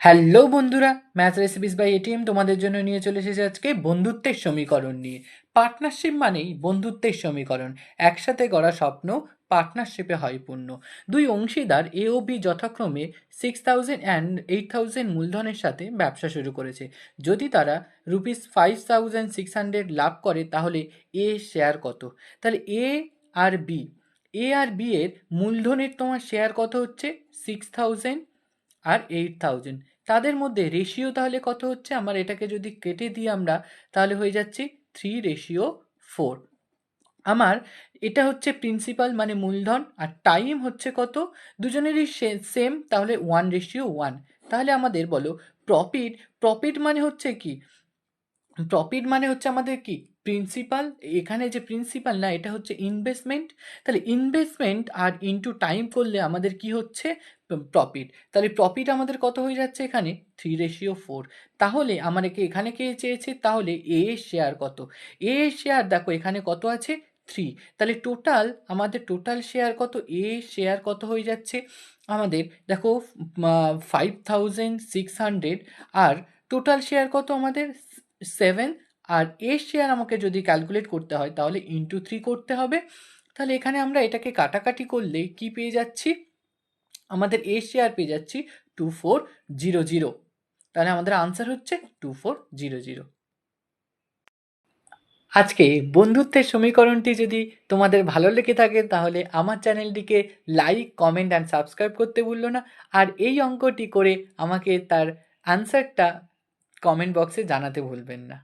Hello বন্ধুরা, math recipes by ATM তোমাদের জন্য নিয়ে চলে এসেছে আজকে বন্ধুত্বের সমীকরণ নিয়ে। পার্টনারশিপ মানেই বন্ধুত্বের সমীকরণ। একসাথে গড়া স্বপ্ন, পার্টনারশিপে হয় পূর্ণ দুই অংশীদার এ ও বি যথাক্রমে six thousand and eight thousand মূলধনের সাথে ব্যবসা শুরু করেছে। যদি তারা rupees five thousand six hundred লাভ করে, তাহলে এ শেয়ার কত? তাহলে এ আর বি এ আর বি এর মূলধনের তোমার শেয়ার কত হচ্ছে? সিক্স থাউজেন্ড আর এইট থাউজেন্ড তাদের মধ্যে রেশিও তাহলে কত হচ্ছে? আমার এটাকে যদি কেটে দিই আমরা, তাহলে হয়ে যাচ্ছে থ্রি রেশিও ফোর আমার এটা হচ্ছে প্রিন্সিপাল মানে মূলধন, আর টাইম হচ্ছে কত? দুজনেরই সেম তাহলে ওয়ান রেশিও ওয়ান তাহলে আমাদের বলো প্রফিট প্রফিট মানে হচ্ছে কি? প্রফিট মানে হচ্ছে আমাদের কি? প্রিন্সিপাল এখানে যে প্রিন্সিপাল না, এটা হচ্ছে ইনভেস্টমেন্ট তাহলে ইনভেস্টমেন্ট আর ইনটু টাইম করলে আমাদের কি হচ্ছে? প্রফিট তাহলে প্রফিট আমাদের কত হয়ে যাচ্ছে এখানে? থ্রি রেশিও ফোর তাহলে আমাদেরকে এখানে কে চেয়েছে? তাহলে এ শেয়ার কত? এ শেয়ার দেখো, এখানে কত আছে? থ্রি তাহলে টোটাল আমাদের টোটাল শেয়ার কত? এ শেয়ার কত হয়ে যাচ্ছে? আমাদের দেখো ফাইভ থাউজেন্ড সিক্স হান্ড্রেড আর টোটাল শেয়ার কত আমাদের? সেভেন আর এর শেয়ার আমাকে যদি ক্যালকুলেট করতে হয়, তাহলে ইন্টু থ্রি করতে হবে। তাহলে এখানে আমরা এটাকে কাটাকাটি করলে কি পেয়ে যাচ্ছি? আমাদের এ শেয়ার পেয়ে যাচ্ছি টু ফোর জিরো জিরো তাহলে আমাদের আনসার হচ্ছে টু ফোর জিরো জিরো আজকে বন্ধুত্বের সমীকরণটি যদি তোমাদের ভালো লেগে থাকে, তাহলে আমার চ্যানেলটিকে লাইক কমেন্ট অ্যান্ড সাবস্ক্রাইব করতে ভুললো না। আর এই অঙ্কটি করে আমাকে তার অ্যান্সারটা কমেন্ট বক্সে জানাতে ভুলবেন না।